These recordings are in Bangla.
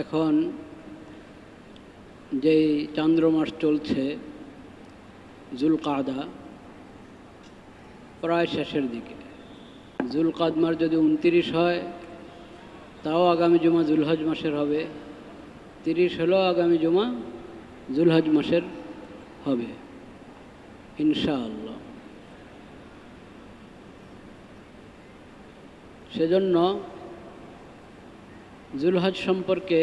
এখন যেই চান্দ্রমাস চলছে, জুলকাদা, প্রায় শেষের দিকে। জুলকাদমার যদি উনতিরিশ হয়, তাও আগামী জমা জুলহজ মাসের হবে। তিরিশ হলেও আগামী জমা জুলহজ মাসের হবে, ইনশাআল্লাহ। সেজন্য জুলহজ সম্পর্কে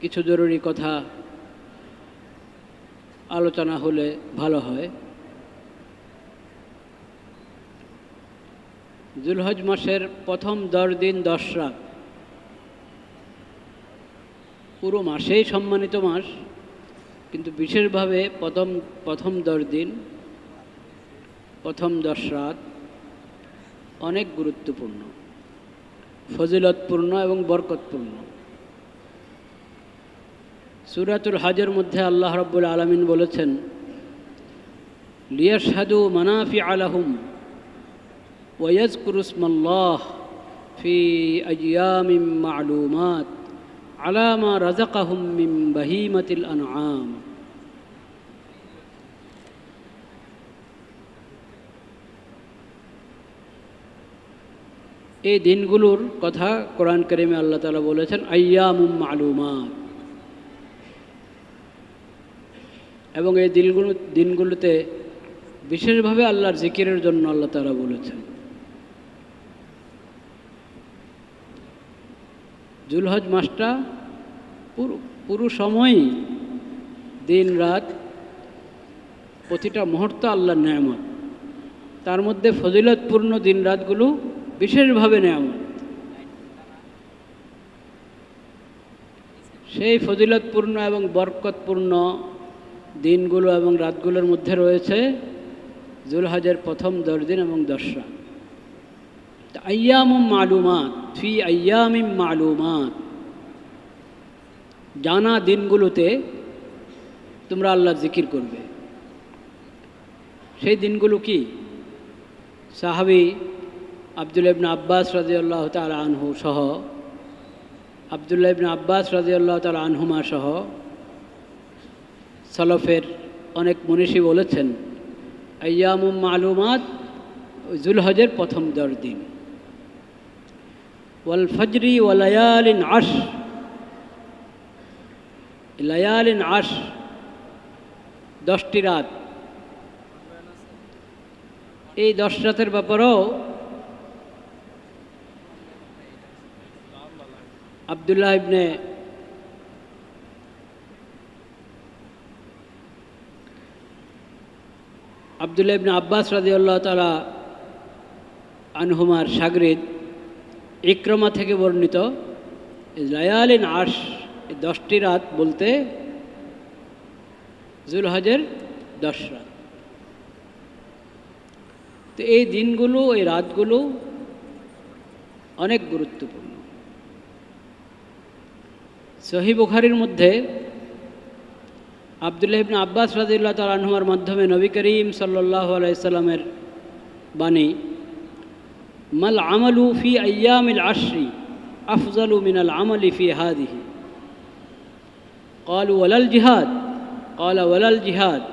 কিছু জরুরি কথা আলোচনা হলে ভালো হয়। জুলহজ মাসের প্রথম দশ দিন দশ রাত। পুরো মাসেই সম্মানিত মাস, কিন্তু বিশেষভাবে প্রথম প্রথম দশ দিন, প্রথম দশ রাত অনেক গুরুত্বপূর্ণ। ফজিলতপূর্ণ এবং বরকতপূর্ণ। সুরাতুল হাজের মধ্যে আল্লাহ রব্বুল আলমিন বলেছেন লিয়াসাদু মানাফি আলাহুম ওয়াজকুরুসমাল্লাহ ফি আয়ামিম মালুমাত আলামা রাজাকাহুম মিম বাহিমাতিল আনআম। এই দিনগুলোর কথা কোরআন করিমে আল্লাহ তালা বলেছেন আয়ামুম মালুমাত। এবং এই দিনগুলো দিনগুলোতে বিশেষভাবে আল্লাহর জিকিরের জন্য আল্লাহ তালা বলেছেন। জুলহজ মাসটা পুরো পুরো সময়ই দিন রাত প্রতিটা মুহূর্ত আল্লাহর নেয়ামত। তার মধ্যে ফজিলতপূর্ণ দিন রাতগুলো বিশেষভাবে নেয়ামত সেই ফজিলতপূর্ণ এবং বরকতপূর্ণ দিনগুলো এবং রাতগুলোর মধ্যে রয়েছে জুলহাজের প্রথম দশ দিন এবং দশ রাত আয়ামুম মালুমাত, ফি আয়ামিম মালুমাত। জানা দিনগুলোতে তোমরা আল্লাহ জিকির করবে। সেই দিনগুলো কি? সাহাবি আবদুল্লা ইবনা আব্বাস রাজিউল্লাহ তাল আনহু সহ, আবদুল্লাহ ইবনা আব্বাস রাজিউল্লাহ তাল আনহুমা সহ সলফের অনেক মনীষী বলেছেন, আয়ামুম মালুমাত জুলহজের প্রথম দশ দিন ওয়াল ফজরি ওয়ালায়ালিন আশ লায়ালিন আশ দশটি রাত। এই দশ রাতের ব্যাপারেও আবদুল্লাহ ইবনে আবদুল্লাহ ইবনে আব্বাস রাজি আল্লাহ তালা আনহুমার সাগরিদ ইক্রমা থেকে বর্ণিত লায়ালিন আশ এই দশটি রাত বলতে জুলহজের দশ রাত। তো এই দিনগুলো, এই রাতগুলো অনেক গুরুত্বপূর্ণ। সহি বুখারির মধ্যে আবদুল্লাহ ইবনে আব্বাস রাজিল্লা তালাহুমার মাধ্যমে নবী করিম সাল্লাহ আলাইসাল্লামের বাণী মাল আমালু ফি আয়ামিল আশরি আফজালু মিনাল আমলি ফি হাদিহি قالوا ولا الجهاد قال ولا الجهاد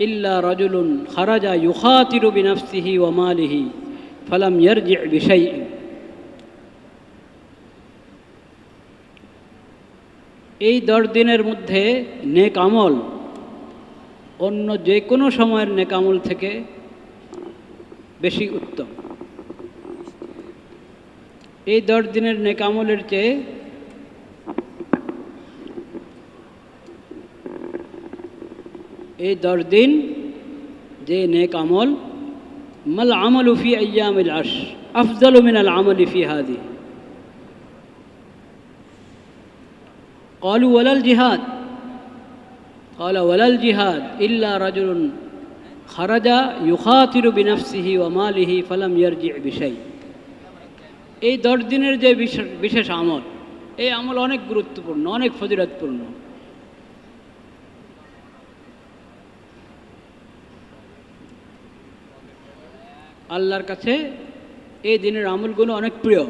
إلا رجل خرج يخاطر بنفسه وماله فلم يرجع بشيء এই দশ দিনের মধ্যে নেক আমল, অন্য যে কোনো সময়ের নেক আমল থেকে বেশি উত্তম। এই দশ দিনের নেক আমলের চেয়ে এই দশ দিন যে নেক আমল, মাল আমল ফি আয়ামিল আশ আফজাল মিন আল আমল ফি হাদি। قالوا ولا الجهاد قال ولا الجهاد إلا رجل خرج يخاطر بنفسه وماله فلم يرجع بشيء এই দশ দিনের যে বিশেষ বিশেষ আমল এই আমল অনেক গুরুত্বপূর্ণ অনেক ফজিলতপূর্ণ আল্লাহর কাছে এই দিনের আমলগুলো অনেক প্রিয়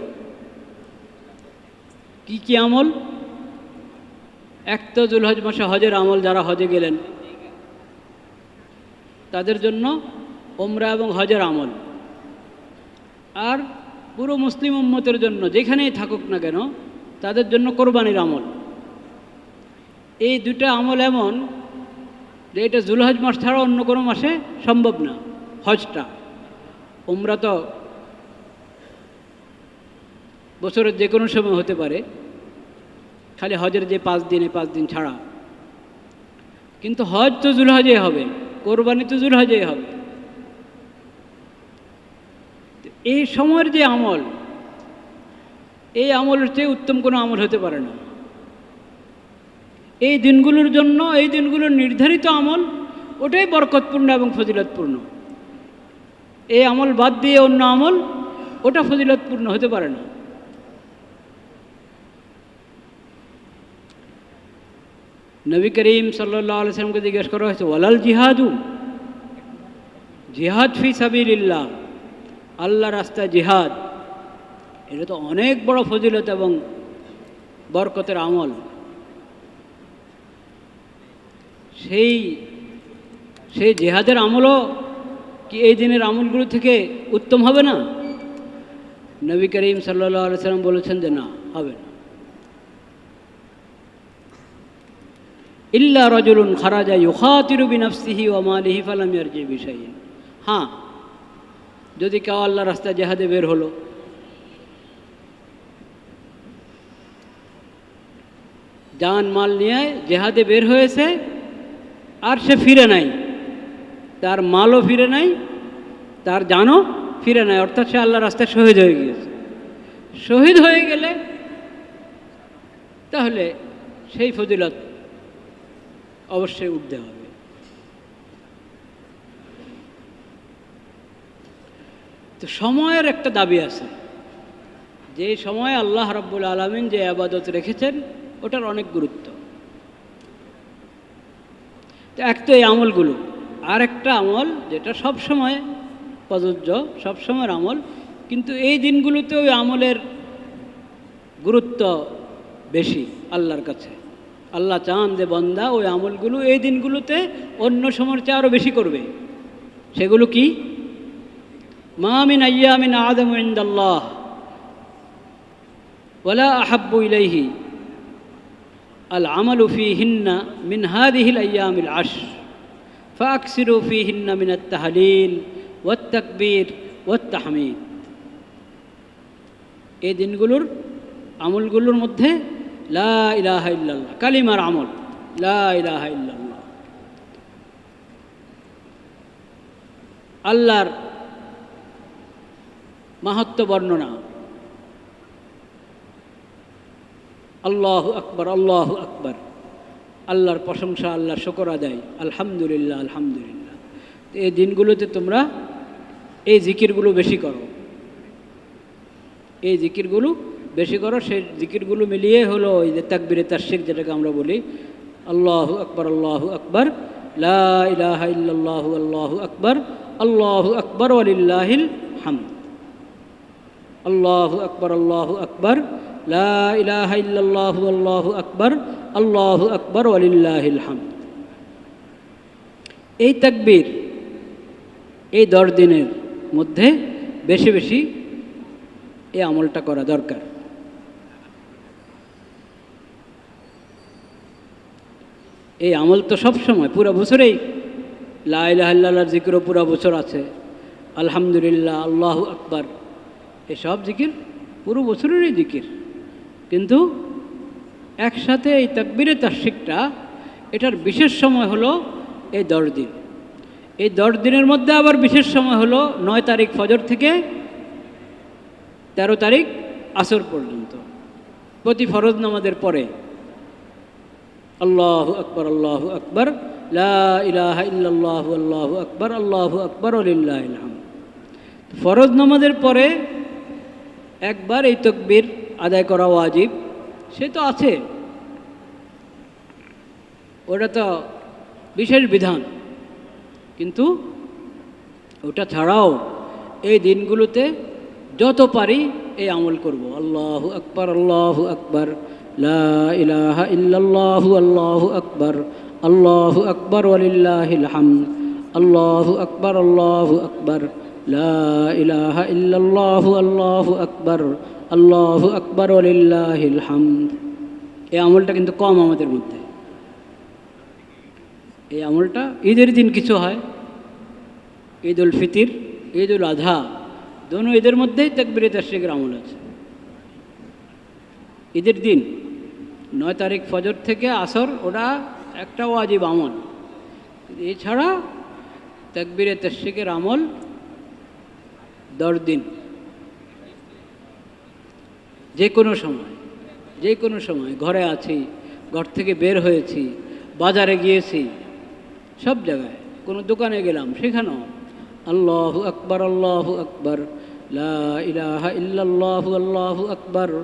কি কি আমল এক তো জুলহজ মাসে হজের আমল যারা হজে গেলেন, তাদের জন্য ওমরা এবং হজের আমল। আর পুরো মুসলিম উম্মতের জন্য, যেখানেই থাকুক না কেন, তাদের জন্য কোরবানির আমল। এই দুটা আমল এমন যে এটা জুলহজ মাস ছাড়া অন্য কোনো মাসে সম্ভব না, হজটা। ওমরা তো বছরের যে কোনো সময় হতে পারে। খালি হজের যে পাঁচ দিনে পাঁচ দিন ছাড়া। কিন্তু হজ তো জুলহজে হবে, কোরবানি তো জুলহজে হবে। এই সময়ের যে আমল, এই আমলের চেয়ে উত্তম কোনো আমল হতে পারে না। এই দিনগুলোর জন্য, এই দিনগুলোর নির্ধারিত আমল, ওটাই বরকতপূর্ণ এবং ফজিলতপূর্ণ। এই আমল বাদ দিয়ে অন্য আমল, ওটা ফজিলতপূর্ণ হতে পারে না। নবী করিম সাল্লাহ জিজ্ঞেস করা হয়েছে, ওয়ালাল জিহাদু? জিহাদ ফি সাবিল্লাহ আল্লাহ রাস্তা জিহাদ। এটা তো অনেক বড় ফজিলত এবং বরকতের আমল। সেই সেই জেহাদের আমলও কি এই দিনের আমলগুলো থেকে উত্তম হবে না? নবী করিম সাল্লাহ আলসালাম বলেছেন যে না, হবে না। ইল্লা রজুলুন খারাজা ইউখাতিরু বিনাফসিহি ওয়া মালিহি ফালাম যে বিশাইইন। হ্যাঁ যদি কেউ আল্লাহ রাস্তায় জেহাদে বের হলো। জান মাল নিয়ে জেহাদে বের হয়েছে, আর সে ফিরে নাই। তার মালও ফিরে নাই, তার জানও ফিরে নাই, অর্থাৎ সে আল্লাহ রাস্তায় শহীদ হয়ে গিয়েছে। শহীদ হয়ে গেলে তাহলে সেই ফজিলত অবশ্যই উঠতে হবে। তো সময়ের একটা দাবি আছে। যে সময় আল্লাহ রব্বুল আলমিন যে আবাদত রেখেছেন, ওটার অনেক গুরুত্ব। তো এক তো এই আমলগুলো। আর একটা আমল যেটা সব সময় প্রযোজ্য সব সময়ের আমল, কিন্তু এই দিনগুলোতে ওই আমলের গুরুত্ব বেশি আল্লাহর কাছে। আল্লাহ চান যে বন্দা ওই আমলগুলো এই দিনগুলোতে অন্য সময়ের চেয়ে আরও বেশি করবে। সেগুলো কি? মামিন আয়ামিন আদম ইন্দাল্লাহ ওলা আহাব্বু ইলাইহি, আল আমল উফি হিন্না মিন হাদিহিল আয়ামিল আশ ফাকসিরু উফি হিন্না মিন তাহলিল ওত্তাকবীর তকবীর এই দিনগুলোর আমলগুলোর মধ্যে লা ইল্লাল্লাহ। কালিমার আমল। লা ইল্লাল্লাহ। আল্লাহর মাহাত্ম বর্ণনা। আল্লাহ আকবর আল্লাহ আকবর। আল্লাহর প্রশংসা, আল্লাহর শকর আদায়। আলহামদুলিল্লাহ আলহামদুলিল্লাহ। এই দিনগুলোতে তোমরা এই জিকিরগুলো বেশি করো। এই জিকিরগুলো বেশি করো সেই জিকিরগুলো মিলিয়ে হলো ওই যে তাকবিরে তাশিক যেটাকে আমরা বলি। আল্লাহ আকবর আল্লাহ আকবর, লা ইলাহা ইল্লাল্লাহু, আল্লাহু আকবর আল্লাহু আকবর, ওয়ালিল্লাহিল হামদ। আল্লাহু আকবর আল্লাহু আকবর, লা ইলাহা ইল্লাল্লাহু, আল্লাহু আকবর আল্লাহু আকবর, ওয়ালিল্লাহিল হামদ। এই তাকবীর এই দশ দিনের মধ্যে বেশি বেশি এই আমলটা করা দরকার। এই আমল তো সব সময়, পুরো বছরেই। লাইলাহাল্লার জিকিরও পুরো বছর আছে। আলহামদুলিল্লাহ, আল্লাহ আকবার। এসব জিকির পুরো বছরেরই জিকির। কিন্তু একসাথে এই তাকবিরে তাস্বিকটা এটার বিশেষ সময় হলো এই দশ দিন। এই দশ দিনের মধ্যে আবার বিশেষ সময় হলো নয় তারিখ ফজর থেকে তেরো তারিখ আসর পর্যন্ত। প্রতি ফরজ নামাজের পরে। আল্লাহ আকবর আল্লাহ আকবর, লা ইলাহা ইল্লাল্লাহ, আল্লাহু আকবর, আল্লাহ আকবর আলিল্লাহ ফরজ নামাজের পরে একবার এই তকবির আদায় করা ওয়াজিব, সে তো আছে। ওটা তো বিশেষ বিধান। কিন্তু ওটা ছাড়াও এই দিনগুলোতে যত পারি এই আমল করব। আল্লাহ আকবর, আল্লাহ আকবার লা ইলাহা ইল্লাল্লাহু আল্লাহু আকবার আল্লাহু আকবার ওয়ালিল্লাহিল হামদ, আল্লাহু আকবার আল্লাহু আকবার, লা ইলাহা ইল্লাল্লাহু আল্লাহু আকবার আল্লাহু আকবার ওয়ালিল্লাহিল হামদ। এই আমলটা কিন্তু কম আমাদের মধ্যে। এই আমলটা ঈদের দিন কিছু হয় ঈদ উল ফিতির ঈদ উল আজহা দোনো ঈদের মধ্যেই তেকবিরে তাশরিকের আমল আছে। ঈদের দিন নয় তারিখ ফজর থেকে আসর ওটা একটা ওয়াজিব আমল। এছাড়া তেকবিরে তাশরিকের আমল দশ দিন। যে কোনো সময়, যে কোনো সময়, ঘরে আছি, ঘর থেকে বের হয়েছি, বাজারে গিয়েছি, সব জায়গায়, কোনো দোকানে গেলাম, সেখানেও আল্লাহ আকবর আল্লাহ আকবর, লা ইলাহা ইল্লাল্লাহু, আল্লাহু আকবর